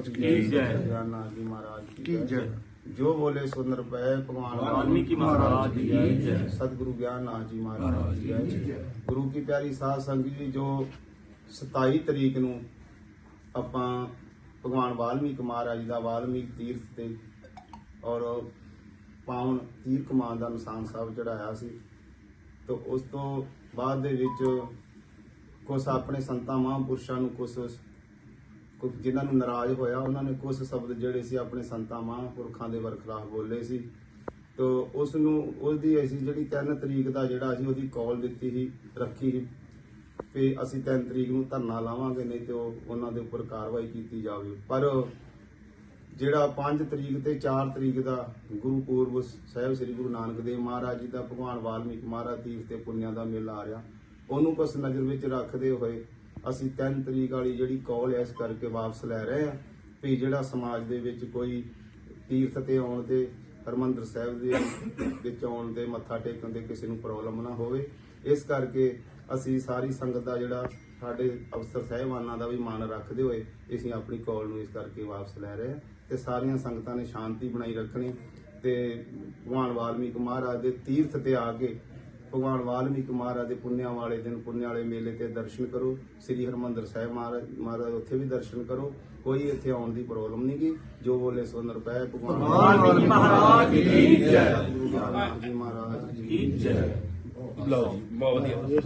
ਕੀ ਜੈ। ਗਿਆਨਾ ਜੀ ਮਹਾਰਾਜ ਕੀ ਜੈ। ਜੋ ਬੋਲੇ ਸੁੰਦਰ ਪਏ ਭਗਵਾਨ ਵਾਲਮੀਕੀ ਮਹਾਰਾਜ ਦੀ ਜੈ। ਸਤਿਗੁਰੂ ਗਿਆਨਨਾਥ ਜੀ ਮਹਾਰਾਜ ਜੀ ਜੈ। ਗੁਰੂ ਕੀ ਪਿਆਰੀ ਸਾਧ ਸੰਗਤ ਜੀ ਜੋ 27 ਤਰੀਕ ਨੂੰ ਆਪਾਂ ਭਗਵਾਨ ਵਾਲਮੀਕ ਮਹਾਰਾਜ ਦਾ ਵਾਲਮੀਕ ਤੀਰਥ ਤੇ ਔਰ ਪਾਵਨ ਤੀਰ ਕਮਾਨ ਦਾ ਨਿਸ਼ਾਨ ਸਾਹਿਬ ਚੜਾਇਆ ਸੀ ਤੋਂ ਉਸ ਤੋਂ ਬਾਅਦ ਦੇ ਵਿੱਚ ਕੁਝ ਆਪਣੇ ਸੰਤਾਂ ਮਹਾਂਪੁਰਸ਼ਾਂ ਨੂੰ ਕੁਝ ਕੁਝ ਜਿਨ੍ਹਾਂ ਨੂੰ ਨਾਰਾਜ਼ ਹੋਇਆ, ਉਹਨਾਂ ਨੇ ਕੁਝ ਸ਼ਬਦ ਜਿਹੜੇ ਸੀ ਆਪਣੇ ਸੰਤਾਂ ਮਹਾਂਪੁਰਖਾਂ ਦੇ ਵਰਖਲਾਫ ਬੋਲੇ ਸੀ। ਤੋ ਉਸ ਨੂੰ ਉਹਦੀ ਅਸੀਂ ਜਿਹੜੀ 3 ਤਰੀਕ ਦਾ ਜਿਹੜਾ ਅਸੀਂ ਉਹਦੀ ਕਾਲ ਦਿੱਤੀ ਸੀ, ਰੱਖੀ ਸੀ ਤੇ ਅਸੀਂ 3 ਤਰੀਕ ਨੂੰ ਧਰਨਾ ਲਾਵਾਂਗੇ, ਨਹੀਂ ਤੇ ਉਹ ਉਹਨਾਂ ਦੇ ਉੱਪਰ ਕਾਰਵਾਈ ਕੀਤੀ ਜਾਵੇ। ਪਰ ਜਿਹੜਾ 5 ਤਰੀਕ ਤੇ 4 ਤਰੀਕ ਦਾ ਗੁਰੂ ਪੂਰਬ ਸਾਹਿਬ ਸ੍ਰੀ ਗੁਰੂ ਨਾਨਕ ਦੇਵ ਮਹਾਰਾਜ ਜੀ ਦਾ ਭਗਵਾਨ ਵਾਲਮੀਕ ਮਹਾਰਾਜ ਤੀਰਥ ਤੇ ਪੁੰਨਿਆ ਦਾ ਮੇਲਾ ਆ ਰਿਹਾ, ਉਹਨੂੰ ਕੁਛ ਨਜ਼ਰ ਵਿੱਚ ਰੱਖਦੇ ਹੋਏ ਅਸੀਂ 3 ਤਰੀਕ ਵਾਲੀ ਜਿਹੜੀ ਕਾਲ ਇਸ ਕਰਕੇ ਵਾਪਸ ਲੈ ਰਹੇ ਹਾਂ ਵੀ ਜਿਹੜਾ ਸਮਾਜ ਦੇ ਵਿੱਚ ਕੋਈ ਤੀਰਥ ਤੇ ਆਉਣ ਤੇ ਹਰਮੰਦਰ ਸਾਹਿਬ ਦੇ ਵਿੱਚ ਆਉਣ ਤੇ ਮੱਥਾ ਟੇਕਣ ਦੇ ਕਿਸੇ ਨੂੰ ਪ੍ਰੋਬਲਮ ਨਾ ਹੋਵੇ, ਇਸ ਕਰਕੇ ਅਸੀਂ ਸਾਰੀ ਸੰਗਤ ਦਾ ਜਿਹੜਾ ਸਾਡੇ ਅਫਸਰ ਸਾਹਿਬਾਨਾਂ ਦਾ ਵੀ ਮਾਨ ਰੱਖਦੇ ਹੋਏ ਅਸੀਂ ਆਪਣੀ ਕਾਲ ਨੂੰ ਇਸ ਕਰਕੇ ਵਾਪਸ ਲੈ ਰਹੇ ਹਾਂ ਤੇ ਸਾਰੀਆਂ ਸੰਗਤਾਂ ਨੇ ਸ਼ਾਂਤੀ ਬਣਾਈ ਰੱਖਣੀ ਤੇ ਭਗਵਾਨ ਵਾਲਮੀਕ ਮਹਾਰਾਜ ਦੇ ਤੀਰਥ ਤੇ ਆ ਕੇ ਭਗਵਾਨ ਵਾਲਮੀਕ ਮਹਾਰਾਜ ਦੇ ਪੁੰਨਿਆਂ ਵਾਲੇ ਦਿਨ ਪੁੰਨਿਆਂ ਵਾਲੇ ਮੇਲੇ ਤੇ ਦਰਸ਼ਨ ਕਰੋ। ਸ੍ਰੀ ਹਰਮੰਦਰ ਸਾਹਿਬ ਮਹਾਰਾਜ ਉੱਥੇ ਵੀ ਦਰਸ਼ਨ ਕਰੋ। ਕੋਈ ਇੱਥੇ ਆਉਣ ਦੀ ਪ੍ਰੋਬਲਮ ਨਹੀਂ ਗੀ। ਜੋ ਬੋਲੇ ਸੋ ਨਿਰਭੈ ਭਗਵਾਨ ਵਾਲਮੀਕੀ ਮਹਾਰਾਜ ਦੀ ਜੈ। ਜੀ ਮਹਾਰਾਜ ਜੈ। ਲਓ ਜੀ ਬਹੁਤ ਵਧੀਆ।